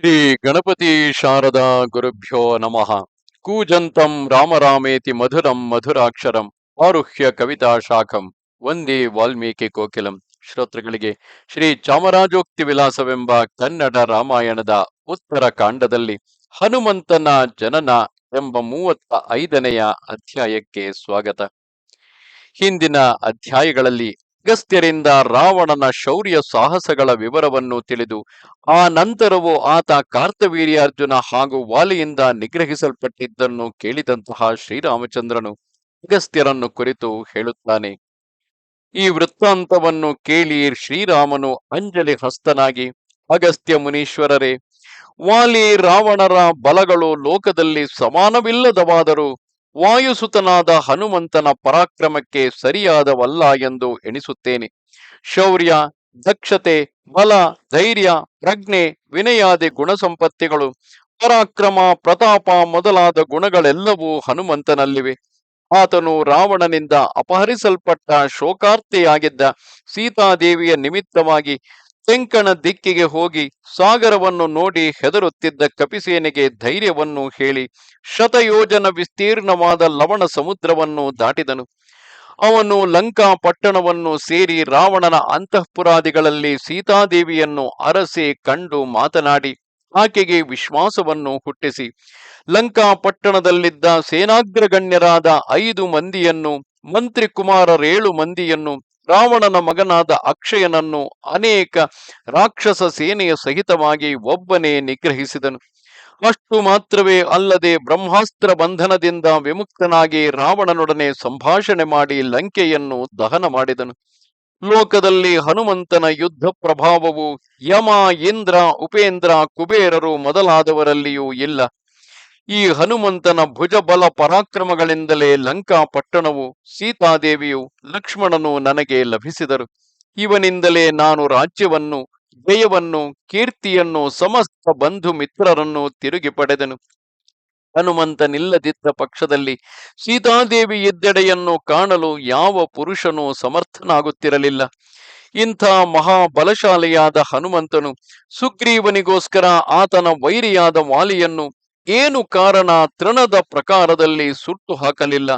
ಶ್ರೀ ಗಣಪತಿ ಶಾರದಾ ಗುರುಭ್ಯೋ ನಮಃ. ಕೂಜಂತಂ ರಾಮರಾಮೇತಿ ಮಧುರಂ ಮಧುರಾಕ್ಷರಂ ಆರುಹ್ಯ ಕವಿತಾ ಶಾಖಂ. ವಂದೇ ವಾಲ್ಮೀಕಿ ಕೋಕಿಲಂ. ಶ್ರೋತೃಗಳಿಗೆ, ಶ್ರೀ ಚಾಮರಾಜೋಕ್ತಿ ವಿಲಾಸವೆಂಬ ಕನ್ನಡ ರಾಮಾಯಣದ ಉತ್ತರ ಕಾಂಡದಲ್ಲಿ ಹನುಮಂತನ ಜನನ ಎಂಬ ಮೂವತ್ತ ಐದನೆಯ ಅಧ್ಯಾಯಕ್ಕೆ ಸ್ವಾಗತ. ಹಿಂದಿನ ಅಧ್ಯಾಯಗಳಲ್ಲಿ ಅಗಸ್ತ್ಯರಿಂದ ರಾವಣನ ಶೌರ್ಯ ಸಾಹಸಗಳ ವಿವರವನ್ನು ತಿಳಿದು, ಆ ನಂತರವೂ ಆತ ಕಾರ್ತವೀರ್ಯಾರ್ಜುನ ಹಾಗೂ ವಾಲಿಯಿಂದ ನಿಗ್ರಹಿಸಲ್ಪಟ್ಟಿದ್ದನ್ನು ಕೇಳಿದಂತಹ ಶ್ರೀರಾಮಚಂದ್ರನು ಅಗಸ್ತ್ಯರನ್ನು ಕುರಿತು ಹೇಳುತ್ತಾನೆ. ಈ ವೃತ್ತಾಂತವನ್ನು ಕೇಳಿ ಶ್ರೀರಾಮನು ಅಂಜಲಿ ಹಸ್ತನಾಗಿ, ಅಗಸ್ತ್ಯ ಮುನೀಶ್ವರರೇ, ವಾಲಿ ರಾವಣರ ಬಲಗಳು ಲೋಕದಲ್ಲಿ ಸಮಾನವಿಲ್ಲದವಾದರೂ ವಾಯುಸುತನಾದ ಹನುಮಂತನ ಪರಾಕ್ರಮಕ್ಕೆ ಸರಿಯಾದವಲ್ಲ ಎಂದು ಎಣಿಸುತ್ತೇನೆ. ಶೌರ್ಯ, ದಕ್ಷತೆ, ಬಲ, ಧೈರ್ಯ, ಪ್ರಜ್ಞೆ, ವಿನಯಾದಿ ಗುಣಸಂಪತ್ತಿಗಳು, ಪರಾಕ್ರಮ, ಪ್ರತಾಪ ಮೊದಲಾದ ಗುಣಗಳೆಲ್ಲವೂ ಹನುಮಂತನಲ್ಲಿವೆ. ಆತನು ರಾವಣನಿಂದ ಅಪಹರಿಸಲ್ಪಟ್ಟ ಶೋಕಾರ್ತಿಯಾಗಿದ್ದ ಸೀತಾದೇವಿಯ ನಿಮಿತ್ತವಾಗಿ ತೆಂಕಣ ದಿಕ್ಕಿಗೆ ಹೋಗಿ ಸಾಗರವನ್ನು ನೋಡಿ ಹೆದರುತ್ತಿದ್ದ ಕಪಿಸೇನೆಗೆ ಧೈರ್ಯವನ್ನು ಹೇಳಿ ಶತಯೋಜನ ವಿಸ್ತೀರ್ಣವಾದ ಲವಣ ಸಮುದ್ರವನ್ನು ದಾಟಿದನು. ಅವನು ಲಂಕಾ ಪಟ್ಟಣವನ್ನು ಸೇರಿ ರಾವಣನ ಅಂತಃಪುರಾದಿಗಳಲ್ಲಿ ಸೀತಾದೇವಿಯನ್ನು ಅರಸಿ ಕಂಡು ಮಾತನಾಡಿ ಆಕೆಗೆ ವಿಶ್ವಾಸವನ್ನು ಹುಟ್ಟಿಸಿ. ಲಂಕಾ ಪಟ್ಟಣದಲ್ಲಿದ್ದ ಸೇನಾಗ್ರಗಣ್ಯರಾದ ಐದು ಮಂದಿಯನ್ನು ಮಂತ್ರಿ ಕುಮಾರರೇಳು ಮಂದಿಯನ್ನು ರಾವಣನ ಮಗನಾದ ಅಕ್ಷಯನನ್ನು ಅನೇಕ ರಾಕ್ಷಸ ಸೇನೆಯ ಸಹಿತವಾಗಿ ಒಬ್ಬನೇ ನಿಗ್ರಹಿಸಿದನು. ಅಷ್ಟು ಮಾತ್ರವೇ ಅಲ್ಲದೆ ಬ್ರಹ್ಮಾಸ್ತ್ರ ಬಂಧನದಿಂದ ವಿಮುಕ್ತನಾಗಿ ರಾವಣನೊಡನೆ ಸಂಭಾಷಣೆ ಮಾಡಿ ಲಂಕೆಯನ್ನು ದಹನ ಮಾಡಿದನು. ಲೋಕದಲ್ಲಿ ಹನುಮಂತನ ಯುದ್ಧ ಪ್ರಭಾವವು ಯಮ, ಇಂದ್ರ, ಉಪೇಂದ್ರ, ಕುಬೇರರು ಮೊದಲಾದವರಲ್ಲಿಯೂ ಇಲ್ಲ. ಈ ಹನುಮಂತನ ಭುಜಬಲ ಪರಾಕ್ರಮಗಳಿಂದಲೇ ಲಂಕಾ ಪಟ್ಟಣವು ಸೀತಾದೇವಿಯು ಲಕ್ಷ್ಮಣನು ನನಗೆ ಲಭಿಸಿದರು. ಇವನಿಂದಲೇ ನಾನು ರಾಜ್ಯವನ್ನು, ಜಯವನ್ನು, ಕೀರ್ತಿಯನ್ನು, ಸಮಸ್ತ ಬಂಧು ಮಿತ್ರರನ್ನು ತಿರುಗಿ ಪಡೆದನು. ಹನುಮಂತನಿಲ್ಲದಿದ್ದ ಪಕ್ಷದಲ್ಲಿ ಸೀತಾದೇವಿ ಎದ್ದೆಡೆಯನ್ನು ಕಾಣಲು ಯಾವ ಪುರುಷನೂ ಸಮರ್ಥನಾಗುತ್ತಿರಲಿಲ್ಲ. ಇಂಥ ಮಹಾಬಲಶಾಲಿಯಾದ ಹನುಮಂತನು ಸುಗ್ರೀವನಿಗೋಸ್ಕರ ಆತನ ವೈರಿಯಾದ ವಾಲಿಯನ್ನು ಏನು ಕಾರಣ ತೃಣದ ಪ್ರಕಾರದಲ್ಲಿ ಸುಟ್ಟು ಹಾಕಲಿಲ್ಲ?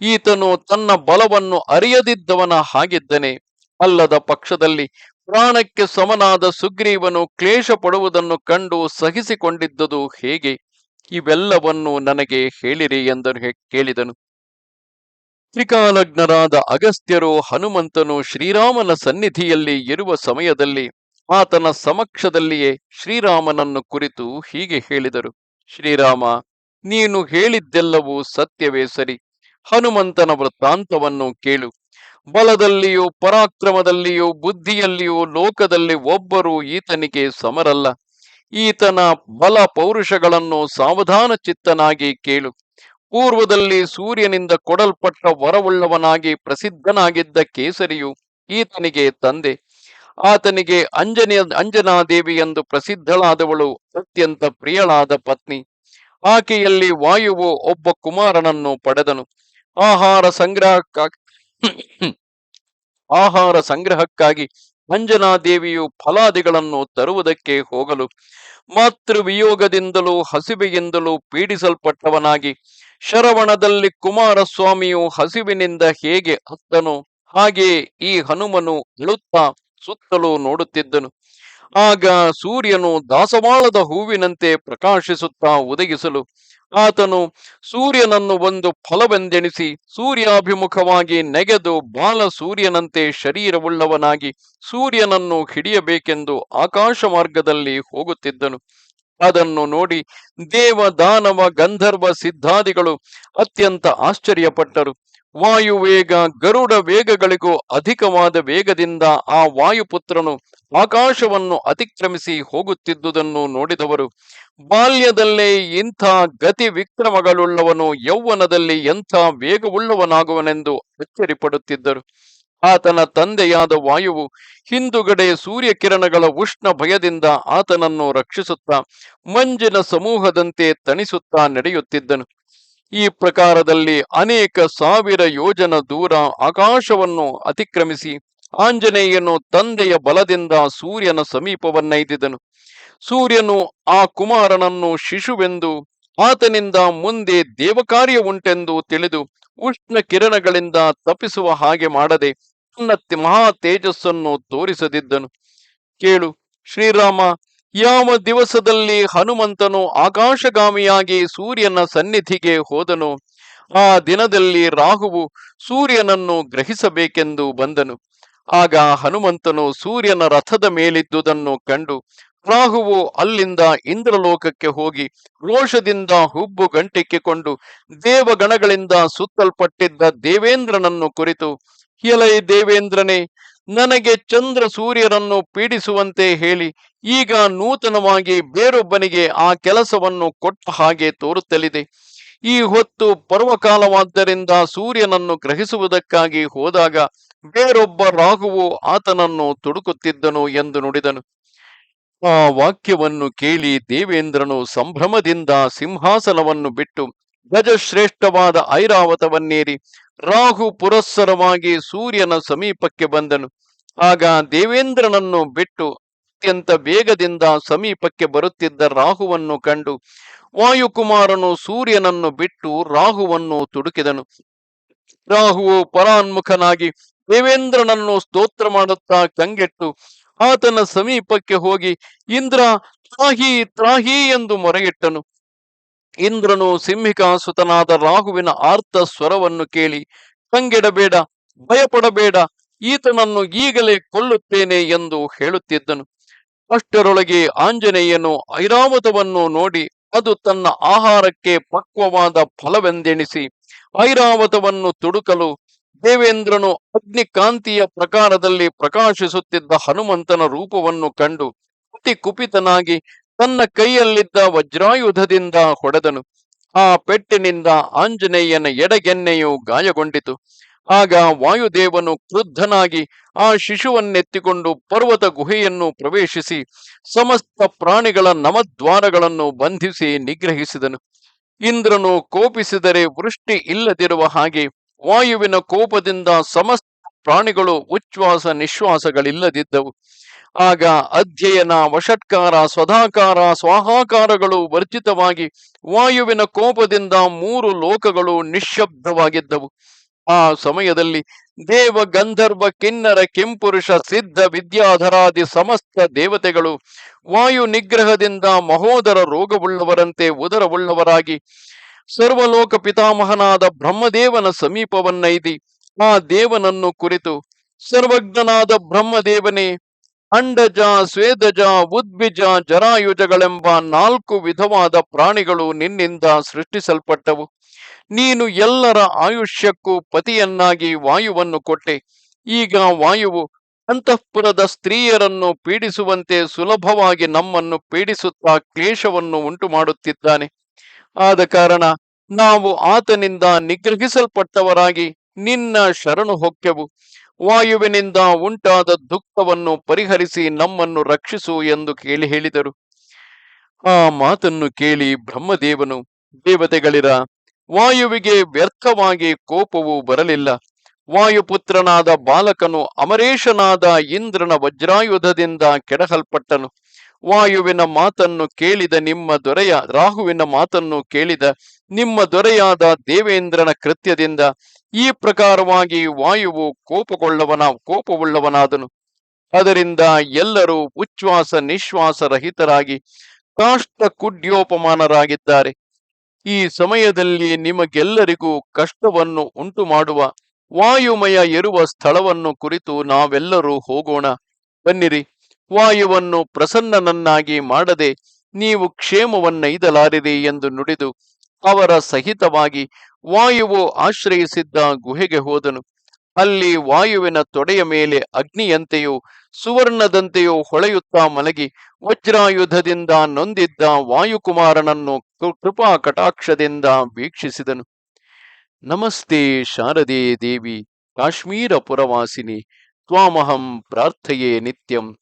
ಈತನು ತನ್ನ ಬಲವನ್ನು ಅರಿಯದಿದ್ದವನ ಹಾಗಿದ್ದನೆ. ಅಲ್ಲದ ಪಕ್ಷದಲ್ಲಿ ಪ್ರಾಣಕ್ಕೆ ಸಮನಾದ ಸುಗ್ರೀವನು ಕ್ಲೇಶ ಪಡುವುದನ್ನು ಕಂಡು ಸಹಿಸಿಕೊಂಡಿದ್ದುದು ಹೇಗೆ? ಇವೆಲ್ಲವನ್ನು ನನಗೆ ಹೇಳಿರಿ ಎಂದು ಕೇಳಿದನು. ತ್ರಿಕಾಲಜ್ಞರಾದ ಅಗಸ್ತ್ಯರು ಹನುಮಂತನು ಶ್ರೀರಾಮನ ಸನ್ನಿಧಿಯಲ್ಲಿ ಇರುವ ಸಮಯದಲ್ಲಿ ಆತನ ಸಮಕ್ಷದಲ್ಲಿಯೇ ಶ್ರೀರಾಮನನ್ನು ಕುರಿತು ಹೀಗೆ ಹೇಳಿದರು. ಶ್ರೀರಾಮ, ನೀನು ಹೇಳಿದ್ದೆಲ್ಲವೂ ಸತ್ಯವೇ ಸರಿ. ಹನುಮಂತನ ವೃತ್ತಾಂತವನ್ನು ಕೇಳು. ಬಲದಲ್ಲಿಯೂ, ಪರಾಕ್ರಮದಲ್ಲಿಯೂ, ಬುದ್ಧಿಯಲ್ಲಿಯೂ, ಲೋಕದಲ್ಲಿ ಒಬ್ಬರು ಈತನಿಗೆ ಸಮರಲ್ಲ. ಈತನ ಬಲ ಪೌರುಷಗಳನ್ನು ಸಾವಧಾನ ಚಿತ್ತನಾಗಿ ಕೇಳು. ಪೂರ್ವದಲ್ಲಿ ಸೂರ್ಯನಿಂದ ಕೊಡಲ್ಪಟ್ಟ ವರವುಳ್ಳವನಾಗಿ ಪ್ರಸಿದ್ಧನಾಗಿದ್ದ ಕೇಸರಿಯು ಈತನಿಗೆ ತಂದೆ. ಆತನಿಗೆ ಅಂಜನೆಯ ಅಂಜನಾದೇವಿ ಎಂದು ಪ್ರಸಿದ್ಧಳಾದವಳು ಅತ್ಯಂತ ಪ್ರಿಯಳಾದ ಪತ್ನಿ. ಆಕೆಯಲ್ಲಿ ವಾಯುವು ಒಬ್ಬ ಕುಮಾರನನ್ನು ಪಡೆದನು. ಆಹಾರ ಸಂಗ್ರಹಕ್ಕಾಗಿ ಆಹಾರ ಸಂಗ್ರಹಕ್ಕಾಗಿ ಅಂಜನಾದೇವಿಯು ಫಲಾದಿಗಳನ್ನು ತರುವುದಕ್ಕೆ ಹೋಗಲು ಮಾತೃ ವಿಯೋಗದಿಂದಲೂ ಹಸಿವೆಯಿಂದಲೂ ಪೀಡಿಸಲ್ಪಟ್ಟವನಾಗಿ ಶರವಣದಲ್ಲಿ ಕುಮಾರಸ್ವಾಮಿಯು ಹಸಿವಿನಿಂದ ಹೇಗೆ ಹತ್ತನು ಹಾಗೆ ಈ ಹನುಮನು ಅಳುತ್ತಾ ಸುತ್ತಲೂ ನೋಡುತ್ತಿದ್ದನು. ಆಗ ಸೂರ್ಯನು ದಾಸವಾಳದ ಹೂವಿನಂತೆ ಪ್ರಕಾಶಿಸುತ್ತಾ ಒದಗಿಸಲು ಆತನು ಸೂರ್ಯನನ್ನು ಒಂದು ಫಲವೆಂದೆಣಿಸಿ, ಸೂರ್ಯಾಭಿಮುಖವಾಗಿ ನೆಗೆದು ಬಾಲ ಸೂರ್ಯನಂತೆ ಶರೀರವುಳ್ಳವನಾಗಿ ಸೂರ್ಯನನ್ನು ಹಿಡಿಯಬೇಕೆಂದು ಆಕಾಶ ಮಾರ್ಗದಲ್ಲಿ ಹೋಗುತ್ತಿದ್ದನು. ಅದನ್ನು ನೋಡಿ ದೇವ ದಾನವ ಗಂಧರ್ವ ಸಿದ್ಧಾದಿಗಳು ಅತ್ಯಂತ ಆಶ್ಚರ್ಯಪಟ್ಟರು. ವಾಯುವೇಗ ಗರುಡ ವೇಗಗಳಿಗೂ ಅಧಿಕವಾದ ವೇಗದಿಂದ ಆ ವಾಯುಪುತ್ರನು ಆಕಾಶವನ್ನು ಅತಿಕ್ರಮಿಸಿ ಹೋಗುತ್ತಿದ್ದುದನ್ನು ನೋಡಿದವರು, ಬಾಲ್ಯದಲ್ಲೇ ಇಂಥ ಗತಿ ವಿಕ್ರಮಗಳುಳ್ಳವನು ಯೌವನದಲ್ಲಿ ಎಂಥ ವೇಗವುಳ್ಳವನಾಗುವನೆಂದು ಅಚ್ಚರಿಪಡುತ್ತಿದ್ದರು. ಆತನ ತಂದೆಯಾದ ವಾಯುವು ಹಿಂದುಗಡೆ ಸೂರ್ಯಕಿರಣಗಳ ಉಷ್ಣ ಭಯದಿಂದ ಆತನನ್ನು ರಕ್ಷಿಸುತ್ತಾ, ಮಂಜಿನ ಸಮೂಹದಂತೆ ತಣಿಸುತ್ತಾ ನಡೆಯುತ್ತಿದ್ದನು. ಈ ಪ್ರಕಾರದಲ್ಲಿ ಅನೇಕ ಸಾವಿರ ಯೋಜನ ದೂರ ಆಕಾಶವನ್ನು ಅತಿಕ್ರಮಿಸಿ ಆಂಜನೇಯನು ತಂದೆಯ ಬಲದಿಂದ ಸೂರ್ಯನ ಸಮೀಪವನ್ನೈದಿದನು. ಸೂರ್ಯನು ಆ ಕುಮಾರನನ್ನು ಶಿಶುವೆಂದು, ಆತನಿಂದ ಮುಂದೆ ದೇವಕಾರ್ಯ ಉಂಟೆಂದು ತಿಳಿದು ಉಷ್ಣ ಕಿರಣಗಳಿಂದ ತಪ್ಪಿಸುವ ಹಾಗೆ ಮಾಡದೆ ತನ್ನ ಮಹಾ ತೇಜಸ್ಸನ್ನು ತೋರಿಸದಿದ್ದನು. ಕೇಳು, ಶ್ರೀರಾಮ ಯಾವ ದಿವಸದಲ್ಲಿ ಹನುಮಂತನು ಆಕಾಶಗಾಮಿಯಾಗಿ ಸೂರ್ಯನ ಸನ್ನಿಧಿಗೆ ಹೋದನು. ಆ ದಿನದಲ್ಲಿ ರಾಹುವು ಸೂರ್ಯನನ್ನು ಗ್ರಹಿಸಬೇಕೆಂದು ಬಂದನು. ಆಗ ಹನುಮಂತನು ಸೂರ್ಯನ ರಥದ ಮೇಲಿದ್ದುದನ್ನು ಕಂಡು, ರಾಹುವು ಅಲ್ಲಿಂದ ಇಂದ್ರಲೋಕಕ್ಕೆ ಹೋಗಿ ರೋಷದಿಂದ ಹುಬ್ಬು ಗಂಟಿಕ್ಕಿಕೊಂಡು ದೇವಗಣಗಳಿಂದ ಸುತ್ತಲ್ಪಟ್ಟಿದ್ದ ದೇವೇಂದ್ರನನ್ನು ಕುರಿತು, ಎಲೈ ದೇವೇಂದ್ರನೇ ನನಗೆ ಚಂದ್ರ ಸೂರ್ಯರನ್ನು ಪೀಡಿಸುವಂತೆ ಹೇಳಿ, ಈಗ ನೂತನವಾಗಿ ಬೇರೊಬ್ಬನಿಗೆ ಆ ಕೆಲಸವನ್ನು ಕೊಟ್ಟ ಹಾಗೆ ತೋರುತ್ತಲಿದೆ. ಈ ಹೊತ್ತು ಪರ್ವಕಾಲವಾದ್ದರಿಂದ ಸೂರ್ಯನನ್ನು ಗ್ರಹಿಸುವುದಕ್ಕಾಗಿ ಹೋದಾಗ ಬೇರೊಬ್ಬ ರಾಘುವು ಆತನನ್ನು ತುಡುಕುತ್ತಿದ್ದನು ಎಂದು ನುಡಿದನು. ಆ ವಾಕ್ಯವನ್ನು ಕೇಳಿ ದೇವೇಂದ್ರನು ಸಂಭ್ರಮದಿಂದ ಸಿಂಹಾಸನವನ್ನು ಬಿಟ್ಟು ಗಜಶ್ರೇಷ್ಠವಾದ ಐರಾವತವನ್ನೇರಿ ರಾಹು ಪುರಸ್ಸರವಾಗಿ ಸೂರ್ಯನ ಸಮೀಪಕ್ಕೆ ಬಂದನು. ಆಗ ದೇವೇಂದ್ರನನ್ನು ಬಿಟ್ಟು ಅತ್ಯಂತ ಬೇಗದಿಂದ ಸಮೀಪಕ್ಕೆ ಬರುತ್ತಿದ್ದ ರಾಹುವನ್ನು ಕಂಡು ವಾಯುಕುಮಾರನು ಸೂರ್ಯನನ್ನು ಬಿಟ್ಟು ರಾಹುವನ್ನು ತುಡುಕಿದನು. ರಾಹುವು ಪರಾನ್ಮುಖನಾಗಿ ದೇವೇಂದ್ರನನ್ನು ಸ್ತೋತ್ರ ಮಾಡುತ್ತಾ ಕಂಗೆಟ್ಟು ಆತನ ಸಮೀಪಕ್ಕೆ ಹೋಗಿ, ಇಂದ್ರ, ತ್ರಾಹಿ ತ್ರಾಹಿ ಎಂದು ಮೊರೆಯಿಟ್ಟನು. ಇಂದ್ರನು ಸಿಂಹಿಕಾಸುತನಾದ ರಾಹುವಿನ ಆರ್ತ ಸ್ವರವನ್ನು ಕೇಳಿ ಕಂಗೆಡಬೇಡ ಭಯಪಡಬೇಡ, ಈತನನ್ನು ಈಗಲೇ ಕೊಲ್ಲುತ್ತೇನೆ ಎಂದು ಹೇಳುತ್ತಿದ್ದನು. ಅಷ್ಟರೊಳಗೆ ಆಂಜನೇಯನು ಐರಾವತವನ್ನು ನೋಡಿ, ಅದು ತನ್ನ ಆಹಾರಕ್ಕೆ ಪಕ್ವವಾದ ಫಲವೆಂದೆಣಿಸಿ, ಐರಾವತವನ್ನು ತುಡುಕಲು ದೇವೇಂದ್ರನು ಅಗ್ನಿಕಾಂತಿಯ ಪ್ರಕಾರದಲ್ಲಿ ಪ್ರಕಾಶಿಸುತ್ತಿದ್ದ ಹನುಮಂತನ ರೂಪವನ್ನು ಕಂಡು ಅತಿ ಕುಪಿತನಾಗಿ ತನ್ನ ಕೈಯಲ್ಲಿದ್ದ ವಜ್ರಾಯುಧದಿಂದ ಹೊಡೆದನು. ಆ ಪೆಟ್ಟಿನಿಂದ ಆಂಜನೇಯನ ಎಡಗೆನ್ನೆಯು ಗಾಯಗೊಂಡಿತು. ಆಗ ವಾಯುದೇವನು ಕ್ರುದ್ಧನಾಗಿ ಆ ಶಿಶುವನ್ನೆತ್ತಿಕೊಂಡು ಪರ್ವತ ಗುಹೆಯನ್ನು ಪ್ರವೇಶಿಸಿ ಸಮಸ್ತ ಪ್ರಾಣಿಗಳ ನಮದ್ವಾರಗಳನ್ನು ಬಂಧಿಸಿ ನಿಗ್ರಹಿಸಿದನು. ಇಂದ್ರನು ಕೋಪಿಸಿದರೆ ವೃಷ್ಟಿ ಇಲ್ಲದಿರುವ ಹಾಗೆ ವಾಯುವಿನ ಕೋಪದಿಂದ ಸಮಸ್ತ ಪ್ರಾಣಿಗಳು ಉಚ್ಛ್ವಾಸ ನಿಶ್ವಾಸಗಳಿಲ್ಲದಿದ್ದವು. ಆಗ ಅಧ್ಯಯನ ವಷಟ್ಕಾರ ಸ್ವಧಾಕಾರ, ಸ್ವಾಹಾಕಾರಗಳು ವರ್ಜಿತವಾಗಿ ವಾಯುವಿನ ಕೋಪದಿಂದ ಮೂರು ಲೋಕಗಳು ನಿಶ್ಶಬ್ದವಾಗಿದ್ದವು. ಆ ಸಮಯದಲ್ಲಿ ದೇವ ಗಂಧರ್ವ, ಕಿನ್ನರ, ಕೆಂಪುರುಷ, ಸಿದ್ಧ, ವಿದ್ಯಾಧರಾದಿ ಸಮಸ್ತ ದೇವತೆಗಳು ವಾಯು ನಿಗ್ರಹದಿಂದ ಮಹೋದರ ರೋಗವುಳ್ಳವರಂತೆ ಉದರವುಳ್ಳವರಾಗಿ ಸರ್ವಲೋಕ ಪಿತಾಮಹನಾದ ಬ್ರಹ್ಮದೇವನ ಸಮೀಪವನ್ನೈದಿ ಆ ದೇವನನ್ನು ಕುರಿತು, ಸರ್ವಜ್ಞನಾದ ಬ್ರಹ್ಮದೇವನೇ ಅಂಡಜ, ಸ್ವೇದಜ ಉದ್ಬಿಜ ಜರಾಯುಜಗಳೆಂಬ ನಾಲ್ಕು ವಿಧವಾದ ಪ್ರಾಣಿಗಳು ನಿನ್ನಿಂದ ಸೃಷ್ಟಿಸಲ್ಪಟ್ಟವು. ನೀನು ಎಲ್ಲರ ಆಯುಷ್ಯಕ್ಕೂ ಪತಿಯನ್ನಾಗಿ ವಾಯುವನ್ನು ಕೊಟ್ಟೆ. ಈಗ ವಾಯುವು ಅಂತಃಪುರದ ಸ್ತ್ರೀಯರನ್ನು ಪೀಡಿಸುವಂತೆ ಸುಲಭವಾಗಿ ನಮ್ಮನ್ನು ಪೀಡಿಸುತ್ತಾ ಕ್ಲೇಶವನ್ನು ಉಂಟು ಮಾಡುತ್ತಿದ್ದಾನೆ ಆದ ಕಾರಣ ನಾವು ಆತನಿಂದ ನಿಗ್ರಹಿಸಲ್ಪಟ್ಟವರಾಗಿ ನಿನ್ನ ಶರಣು ಹೊಕ್ಕೆವು. ವಾಯುವಿನಿಂದ ಉಂಟಾದ ದುಃಖವನ್ನು ಪರಿಹರಿಸಿ ನಮ್ಮನ್ನು ರಕ್ಷಿಸು ಎಂದು ಕೇಳಿ ಹೇಳಿದರು. ಆ ಮಾತನ್ನು ಕೇಳಿ ಬ್ರಹ್ಮದೇವನು, ದೇವತೆಗಳಿರ, ವಾಯುವಿಗೆ ವ್ಯರ್ಥವಾಗಿ ಕೋಪವು ಬರಲಿಲ್ಲ. ವಾಯುಪುತ್ರನಾದ ಬಾಲಕನು ಅಮರೇಶನಾದ ಇಂದ್ರನ ವಜ್ರಾಯುಧದಿಂದ ಕೆಡಹಲ್ಪಟ್ಟನು. ವಾಯುವಿನ ಮಾತನ್ನು ಕೇಳಿದ ನಿಮ್ಮ ದೊರೆಯ, ರಾಹುವಿನ ಮಾತನ್ನು ಕೇಳಿದ ನಿಮ್ಮ ದೊರೆಯಾದ ದೇವೇಂದ್ರನ ಕೃತ್ಯದಿಂದ ಈ ಪ್ರಕಾರವಾಗಿ ವಾಯುವು ಕೋಪಗೊಳ್ಳವನ, ಕೋಪವುಳ್ಳವನಾದನು. ಅದರಿಂದ ಎಲ್ಲರೂ ಉಚ್ಛ್ವಾಸ ನಿಶ್ವಾಸ ರಹಿತರಾಗಿ ಕಾಷ್ಟ ಕುಡ್ಯೋಪಮಾನರಾಗಿದ್ದಾರೆ ಈ ಸಮಯದಲ್ಲಿ ನಿಮಗೆಲ್ಲರಿಗೂ ಕಷ್ಟವನ್ನು ಉಂಟು ಮಾಡುವ ವಾಯುಮಯ ಇರುವ ಸ್ಥಳವನ್ನು ಕುರಿತು ನಾವೆಲ್ಲರೂ ಹೋಗೋಣ. ಬನ್ನಿರಿ. ವಾಯುವನ್ನು ಪ್ರಸನ್ನನನ್ನಾಗಿ ಮಾಡದೆ ನೀವು ಕ್ಷೇಮವನ್ನೈದಲಾರಿರಿ ಎಂದು ನುಡಿದು ಅವರ ಸಹಿತವಾಗಿ ವಾಯುವು ಆಶ್ರಯಿಸಿದ್ದ ಗುಹೆಗೆ ಹೋದನು. ಅಲ್ಲಿ ವಾಯುವಿನ ತೊಡೆಯ ಮೇಲೆ ಅಗ್ನಿಯಂತೆಯೂ ಸುವರ್ಣದಂತೆಯೂ ಹೊಳೆಯುತ್ತಾ ಮಲಗಿ ವಜ್ರಾಯುಧದಿಂದ ನೊಂದಿದ್ದ ವಾಯುಕುಮಾರನನ್ನು ಕೃಪಾ ಕಟಾಕ್ಷದಿಂದ ವೀಕ್ಷಿಸಿದನು. ನಮಸ್ತೆ ಶಾರದೇ ದೇವಿ, ಕಾಶ್ಮೀರ ಪುರವಾಸಿನಿ, ತ್ವಾಮಹಂ ಪ್ರಾರ್ಥೆಯೇ ನಿತ್ಯಂ.